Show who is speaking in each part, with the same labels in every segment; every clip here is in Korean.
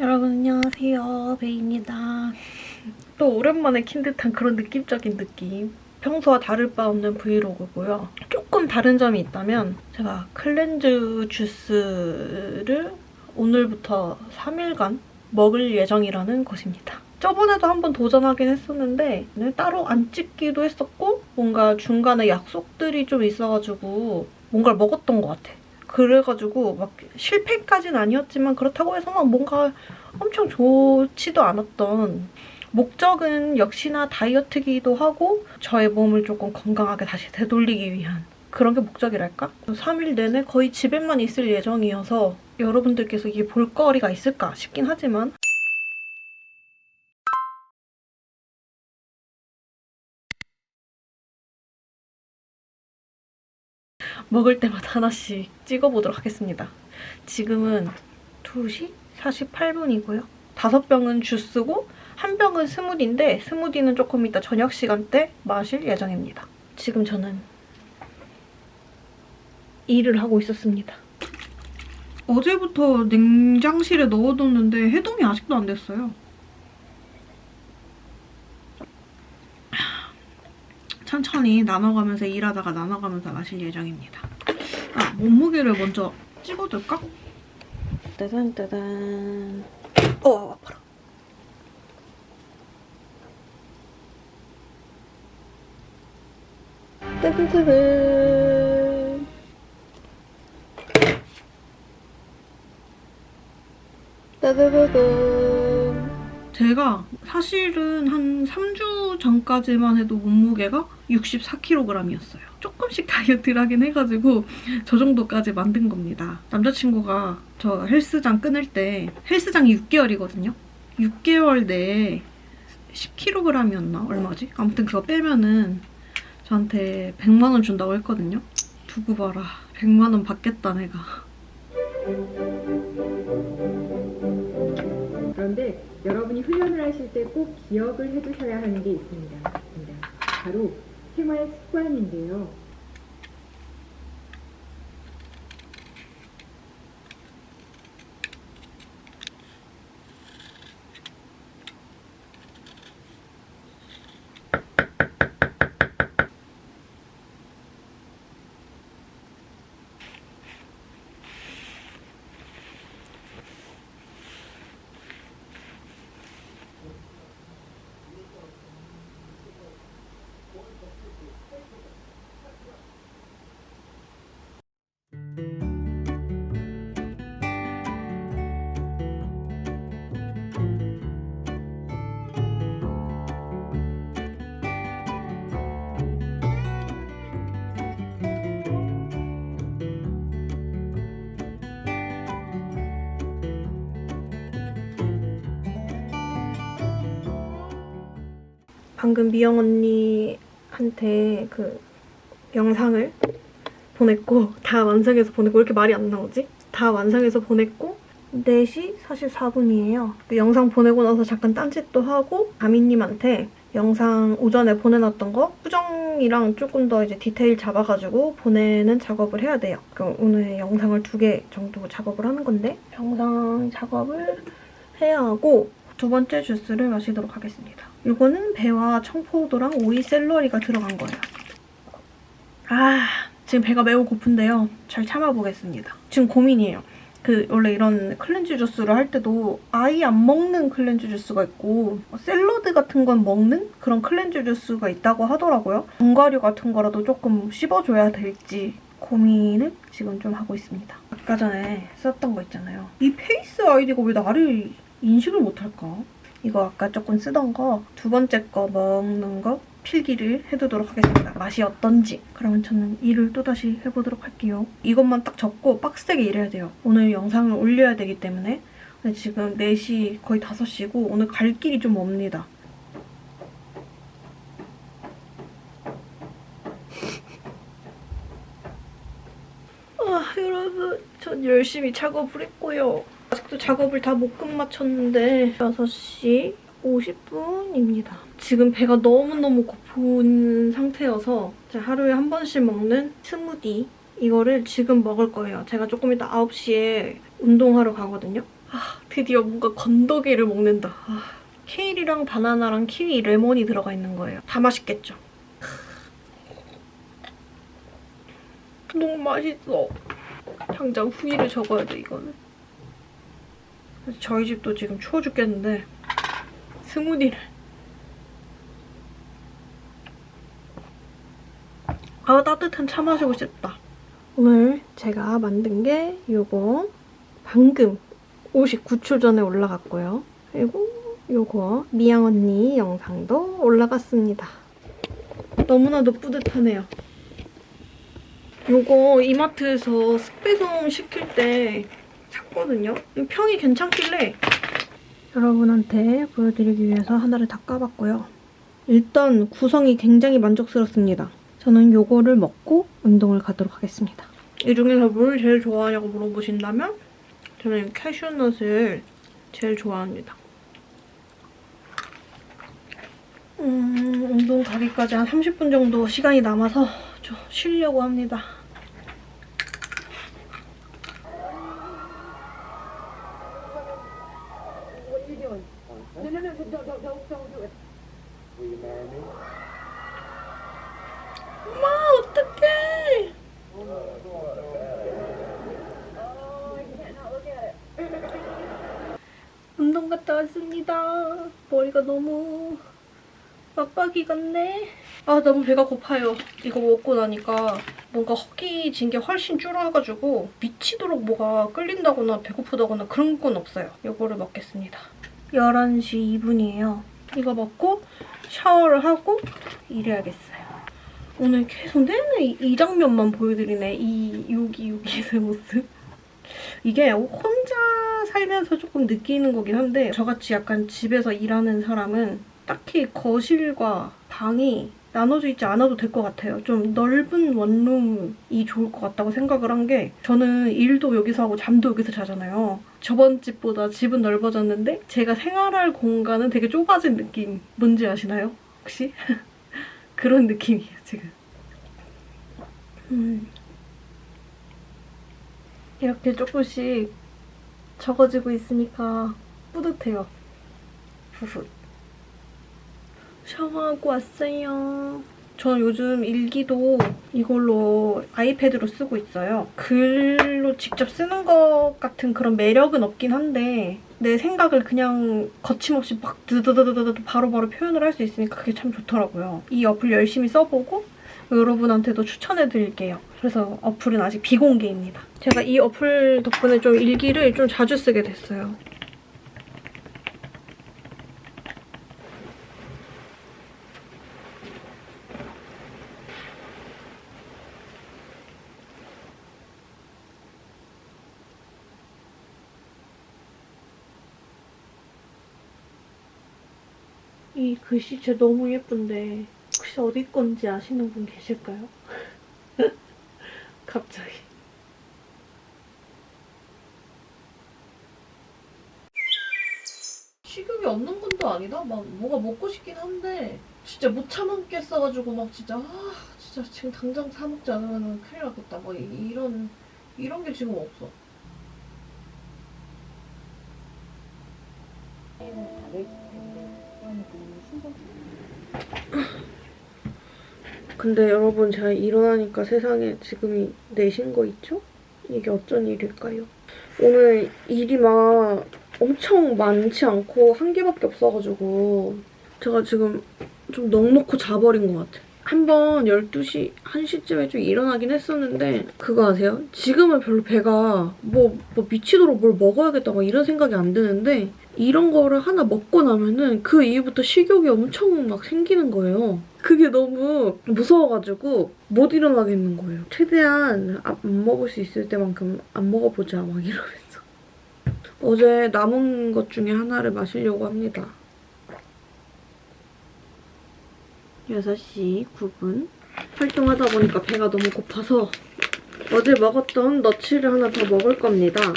Speaker 1: 여러분 안녕하세요. 베이입니다. 또 오랜만에 킨 듯한 그런 느낌적인 느낌. 평소와 다를 바 없는 브이로그고요. 조금 다른 점이 있다면 제가 클렌즈 주스를 오늘부터 3일간 먹을 예정이라는 것입니다. 저번에도 한번 도전하긴 했었는데 따로 안 찍기도 했었고 뭔가 중간에 약속들이 좀 있어가지고 뭔가를 먹었던 것 같아 그래가지고 막 실패까지는 아니었지만 그렇다고 해서 막 뭔가 엄청 좋지도 않았던 목적은 역시나 다이어트기도 하고 저의 몸을 조금 건강하게 다시 되돌리기 위한 그런 게 목적이랄까? 3일 내내 거의 집에만 있을 예정이어서 여러분들께서 이게 볼거리가 있을까 싶긴 하지만 먹을 때마다 하나씩 찍어보도록 하겠습니다. 지금은 2시 48분이고요. 다섯 병은 주스고 한 병은 스무디인데 스무디는 조금 이따 저녁 시간 때 마실 예정입니다. 지금 저는 일을 하고 있었습니다. 어제부터 냉장실에 넣어뒀는데 해동이 아직도 안 됐어요. 천천히 나눠가면서 일하다가 나눠가면서 마실 예정입니다. 아, 몸무게를 먼저 찍어둘까? 따단 따단. 어, 아파라. 따단 따다다단. 제가 사실은 한 3주 전까지만 해도 몸무게가 64kg이었어요. 조금씩 다이어트를 하긴 해가지고 저 정도까지 만든 겁니다. 남자친구가 저 헬스장 끊을 때 헬스장이 6개월이거든요. 6개월 내에 10kg이었나? 얼마지? 아무튼 그거 빼면은 저한테 100만 원 준다고 했거든요. 두고 봐라. 100만 원 받겠다 내가.
Speaker 2: 그런데 여러분이 훈련을 하실 때 꼭 기억을 해두셔야 하는 게. 있습니다. 바로 생활 습관인데요.
Speaker 1: 방금 미영 언니한테 그 영상을 보냈고 다 완성해서 보냈고 왜 이렇게 말이 안 나오지? 다 완성해서 보냈고 4시 44분이에요. 그 영상 보내고 나서 잠깐 딴짓도 하고 가미님한테 영상 오전에 보내놨던 거 수정이랑 조금 더 이제 디테일 잡아가지고 보내는 작업을 해야 돼요. 그럼 오늘 영상을 두 개 정도 작업을 하는 건데 영상 작업을 해야 하고 두 번째 주스를 마시도록 하겠습니다. 이거는 배와 청포도랑 오이 샐러리가 들어간 거예요. 아, 지금 배가 매우 고픈데요. 잘 참아보겠습니다. 지금 고민이에요. 그 원래 이런 클렌즈 주스를 할 때도 아예 안 먹는 클렌즈 주스가 있고 샐러드 같은 건 먹는 그런 클렌즈 주스가 있다고 하더라고요. 견과류 같은 거라도 조금 씹어줘야 될지 고민을 지금 좀 하고 있습니다. 아까 전에 썼던 거 있잖아요. 이 페이스 아이디가 왜 나를 인식을 못할까? 이거 아까 조금 쓰던 거 두 번째 거 먹는 거 필기를 해두도록 하겠습니다. 맛이 어떤지. 그러면 저는 일을 또다시 해보도록 할게요. 이것만 딱 적고 빡세게 일해야 돼요. 오늘 영상을 올려야 되기 때문에 지금 4시 거의 5시고 오늘 갈 길이 좀 멉니다. 아 여러분 전 열심히 작업을 했고요. 아직도 작업을 다 못 끝마쳤는데 6시 50분입니다. 지금 배가 너무너무 고픈 상태여서 제가 하루에 한 번씩 먹는 스무디 이거를 지금 먹을 거예요. 제가 조금 이따 9시에 운동하러 가거든요. 아, 드디어 뭔가 건더기를 먹는다. 아, 케일이랑 바나나랑 키위, 레몬이 들어가 있는 거예요. 다 맛있겠죠? 너무 맛있어. 당장 후기를 적어야 돼, 이거는. 저희 집도 지금 추워 죽겠는데 스무디를 아 따뜻한 차 마시고 싶다. 오늘 제가 만든 게 요거 방금 59초 전에 올라갔고요. 그리고 요거 미양 언니 영상도 올라갔습니다. 너무나도 뿌듯하네요. 요거 이마트에서 습배송 시킬 때 샀거든요. 평이 괜찮길래 여러분한테 보여드리기 위해서 하나를 다 까봤고요. 일단 구성이 굉장히 만족스럽습니다. 저는 요거를 먹고 운동을 가도록 하겠습니다. 이 중에서 뭘 제일 좋아하냐고 물어보신다면 저는 캐슈넛을 제일 좋아합니다. 음, 운동 가기까지 한 30분 정도 시간이 남아서 좀 쉬려고 합니다. 엄마 어떡해 운동 갔다 왔습니다. 머리가 너무 막박이 같네. 아 너무 배가 고파요. 이거 먹고 나니까 뭔가 허기진 게 훨씬 줄어가지고 미치도록 뭐가 끌린다거나 배고프다거나 그런 건 없어요. 이거를 먹겠습니다. 11시 2분이에요. 이거 먹고 샤워를 하고 일해야겠어요. 오늘 계속 내내 이, 이 장면만 보여드리네. 이 여기 여기의 모습. 이게 혼자 살면서 조금 느끼는 거긴 한데 저같이 약간 집에서 일하는 사람은 딱히 거실과 방이 나눠져 있지 않아도 될 것 같아요. 좀 넓은 원룸이 좋을 것 같다고 생각을 한 게 저는 일도 여기서 하고 잠도 여기서 자잖아요. 저번 집보다 집은 넓어졌는데 제가 생활할 공간은 되게 좁아진 느낌 뭔지 아시나요? 혹시? 그런 느낌이에요, 지금. 음. 이렇게 조금씩 적어지고 있으니까 뿌듯해요. 후후. 샤워하고 왔어요. 저는 요즘 일기도 이걸로 아이패드로 쓰고 있어요. 글로 직접 쓰는 것 같은 그런 매력은 없긴 한데 내 생각을 그냥 거침없이 막 드드드드드 바로바로 표현을 할 수 있으니까 그게 참 좋더라고요. 이 어플 열심히 써보고 여러분한테도 추천해드릴게요. 그래서 어플은 아직 비공개입니다. 제가 이 어플 덕분에 좀 일기를 좀 자주 쓰게 됐어요. 이 글씨체 너무 예쁜데 혹시 어디 건지 아시는 분 계실까요? 갑자기. 식욕이 없는 건도 아니다. 막 뭐가 먹고 싶긴 한데 진짜 못 참겠어가지고 막 진짜 아 진짜 지금 당장 사 먹지 않으면 큰일 나겠다. 막 이- 이런 이런 게 지금 없어. 근데 여러분 제가 일어나니까 세상에 지금이 4시인 거 있죠? 이게 어쩐 일일까요? 오늘 일이 막 엄청 많지 않고 한 개밖에 없어가지고 제가 지금 좀 넉넉히 자버린 것 같아. 한번 12시, 1시쯤에 좀 일어나긴 했었는데 그거 아세요? 지금은 별로 배가 뭐, 뭐 미치도록 뭘 먹어야겠다 막 이런 생각이 안 드는데 이런 거를 하나 먹고 나면은 그 이후부터 식욕이 엄청 막 생기는 거예요. 그게 너무 무서워가지고 못 일어나겠는 거예요. 최대한 안 먹을 수 있을 때만큼 안 먹어보자 막 이러면서. 어제 남은 것 중에 하나를 마시려고 합니다. 6시 9분. 활동하다 보니까 배가 너무 고파서 어제 먹었던 너츠를 하나 더 먹을 겁니다.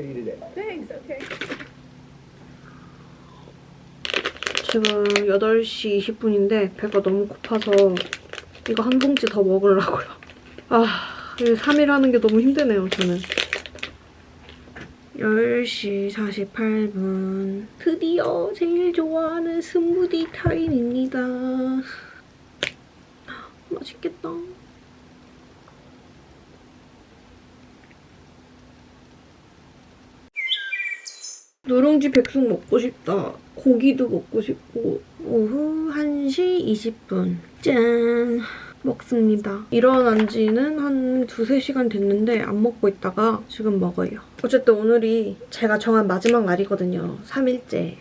Speaker 3: For you today.
Speaker 2: Thanks. Okay.
Speaker 1: 지금 8시 20분인데 배가 너무 고파서 이거 한 봉지 더 먹으려고요. 아, 3일 하는 게 너무 힘드네요, 저는. 10시 48분. 드디어 제일 좋아하는 스무디 타임입니다. 맛있겠다. 누룽지 백숙 먹고 싶다. 고기도 먹고 싶고. 오후 1시 20분. 짠. 먹습니다. 일어난 지는 한 두세 시간 됐는데 안 먹고 있다가 지금 먹어요. 어쨌든 오늘이 제가 정한 마지막 날이거든요. 3일째.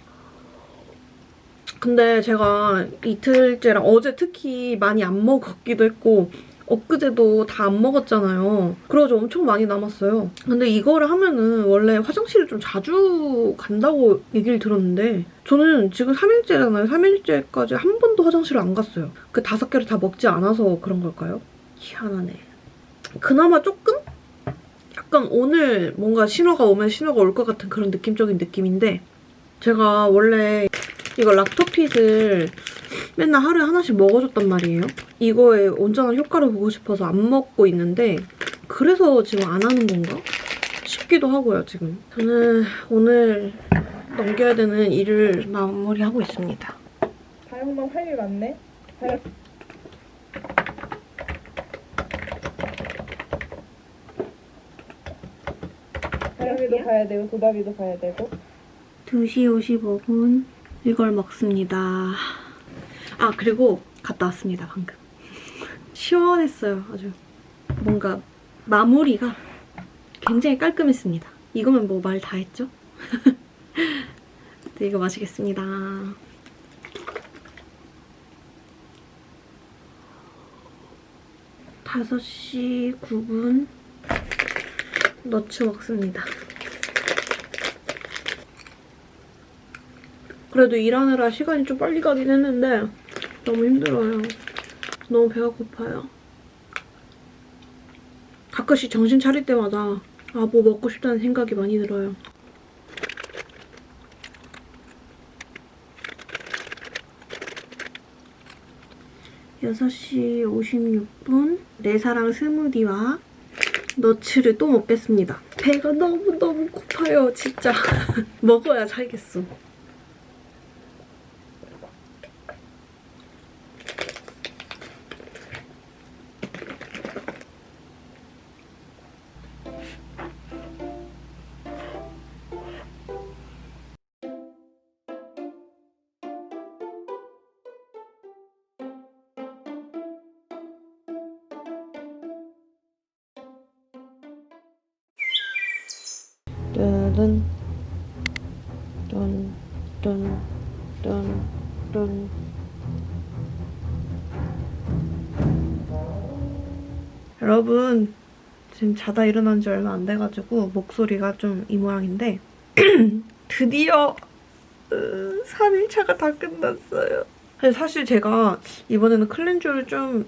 Speaker 1: 근데 제가 이틀째랑 어제 특히 많이 안 먹었기도 했고 엊그제도 다 안 먹었잖아요. 그래가지고 엄청 많이 남았어요. 근데 이거를 하면은 원래 화장실을 좀 자주 간다고 얘기를 들었는데 저는 지금 3일째잖아요. 3일째까지 한 번도 화장실을 안 갔어요. 그 다섯 개를 다 먹지 않아서 그런 걸까요? 희한하네. 그나마 조금? 약간 오늘 뭔가 신호가 오면 신호가 올 것 같은 그런 느낌적인 느낌인데 제가 원래 이거 락토핏을 맨날 하루에 하나씩 먹어줬단 말이에요. 이거의 온전한 효과를 보고 싶어서 안 먹고 있는데 그래서 지금 안 하는 건가? 싶기도 하고요, 지금. 저는 오늘 넘겨야 되는 일을 마무리하고 있습니다.
Speaker 4: 다영만 할일 많네. 다영. 다영이도 가야 되고 도다비도 가야 되고.
Speaker 1: 2시 55분 이걸 먹습니다. 아 그리고 갔다 왔습니다 방금. 시원했어요 아주. 뭔가 마무리가 굉장히 깔끔했습니다. 이거면 뭐 말 다 했죠? 네, 이거 마시겠습니다. 다섯 시 9분 너츠 먹습니다. 그래도 일하느라 시간이 좀 빨리 가긴 했는데 너무 힘들어요. 너무 배가 고파요. 가끔씩 정신 차릴 때마다 아, 뭐 먹고 싶다는 생각이 많이 들어요. 여섯 시 56분 내 사랑 스무디와 너츠를 또 먹겠습니다. 배가 너무너무 고파요, 진짜. 먹어야 살겠어. 뚠, 뚠, 자다 일어난 지 얼마 안 돼가지고 목소리가 좀 이 모양인데 드디어 3일차가 다 끝났어요. 사실 제가 이번에는 클렌저를 좀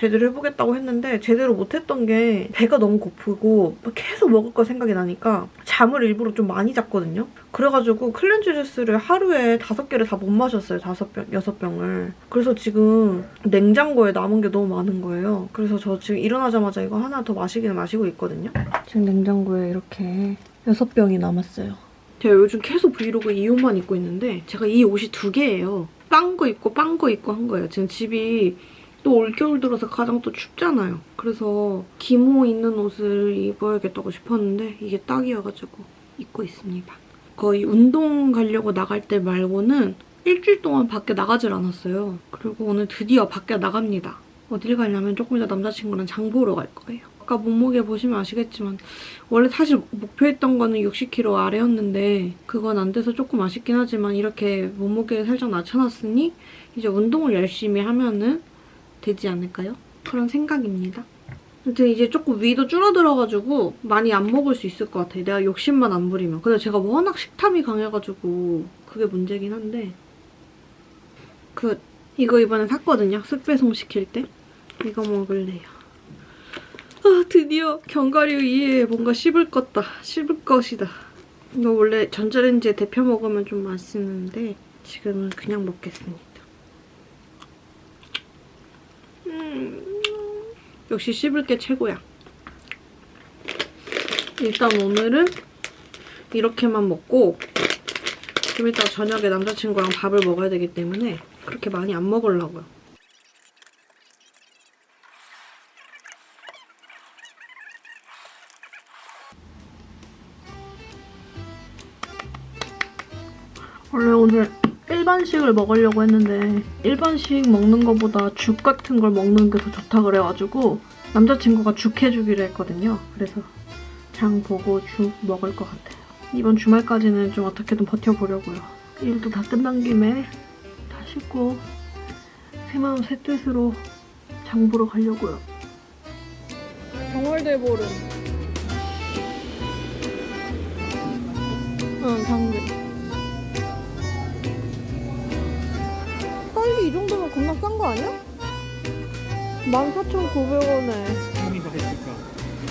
Speaker 1: 제대로 해보겠다고 했는데 제대로 못했던 게 배가 너무 고프고 계속 먹을 거 생각이 나니까 잠을 일부러 좀 많이 잤거든요. 그래가지고 클렌즈 주스를 하루에 다섯 개를 다 못 마셨어요. 다섯 병, 여섯 병을. 그래서 지금 냉장고에 남은 게 너무 많은 거예요. 그래서 저 지금 일어나자마자 이거 하나 더 마시기는 마시고 있거든요. 지금 냉장고에 이렇게 여섯 병이 남았어요. 제가 요즘 계속 브이로그 이 옷만 입고 있는데 제가 이 옷이 두 개예요. 빵 거 입고 빵 거 입고 한 거예요. 지금 집이 또 올겨울 들어서 가장 또 춥잖아요. 그래서 기모 있는 옷을 입어야겠다고 싶었는데 이게 딱이어가지고 입고 있습니다. 거의 운동 가려고 나갈 때 말고는 일주일 동안 밖에 나가질 않았어요. 그리고 오늘 드디어 밖에 나갑니다. 어딜 가냐면 조금 이따 남자친구랑 장 보러 갈 거예요. 아까 몸무게 보시면 아시겠지만 원래 사실 목표했던 거는 60kg 아래였는데 그건 안 돼서 조금 아쉽긴 하지만 이렇게 몸무게를 살짝 낮춰놨으니 이제 운동을 열심히 하면은 되지 않을까요? 그런 생각입니다. 아무튼 이제 조금 위도 줄어들어가지고 많이 안 먹을 수 있을 것 같아요. 내가 욕심만 안 부리면. 근데 제가 워낙 식탐이 강해가지고 그게 문제긴 한데 그 이거 이번에 샀거든요. 습배송 시킬 때. 이거 먹을래요. 아 드디어 견과류 위에 뭔가 씹을 것다 씹을 것이다 이거 원래 전자레인지에 데펴 먹으면 좀 맛있는데 지금은 그냥 먹겠습니다 음, 역시 씹을 게 최고야. 일단 오늘은 이렇게만 먹고 좀 이따 저녁에 남자친구랑 밥을 먹어야 되기 때문에 그렇게 많이 안 먹으려고요 일반식을 먹으려고 했는데 일반식 먹는 것보다 죽 같은 걸 먹는 게 더 좋다 그래가지고 남자친구가 죽 해주기로 했거든요. 그래서 장 보고 죽 먹을 것 같아요. 이번 주말까지는 좀 어떻게든 버텨보려고요. 일도 다 끝난 김에 다 씻고 새마음 새뜻으로 장 보러 가려고요. 정월대보름. 응, 장 비. 딸기 이 정도면 겁나 싼 거 아니야? 14,900원에
Speaker 3: 형이 더 했을까?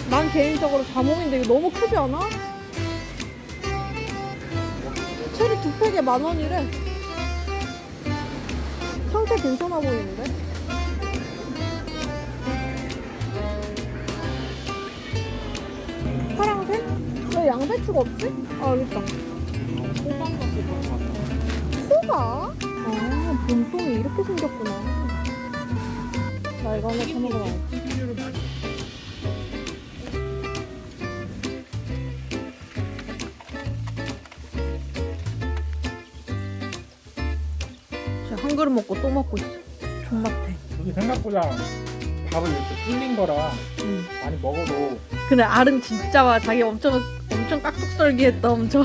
Speaker 1: 난 개인적으로 자몽인데 이거 너무 크지 않아? 체리 두 팩에 만 원이래 상태 괜찮아 보이는데? 파랑색? 왜 양배추가 없지? 아 여기 있다
Speaker 3: 호박 것 같아.
Speaker 1: 호박? 아 본똥이 이렇게 생겼구나. 나 이거 하나 사 먹어봐야지
Speaker 3: 튀김류를 많이
Speaker 1: 지금 한 그릇 먹고 또 먹고 있어. 존맛해.
Speaker 3: 여기 생각보다 밥을 이렇게 불린 거라
Speaker 1: 응.
Speaker 3: 많이 먹어도
Speaker 1: 근데 알은 진짜 와 자기 엄청 엄청 깍둑썰기했다 엄청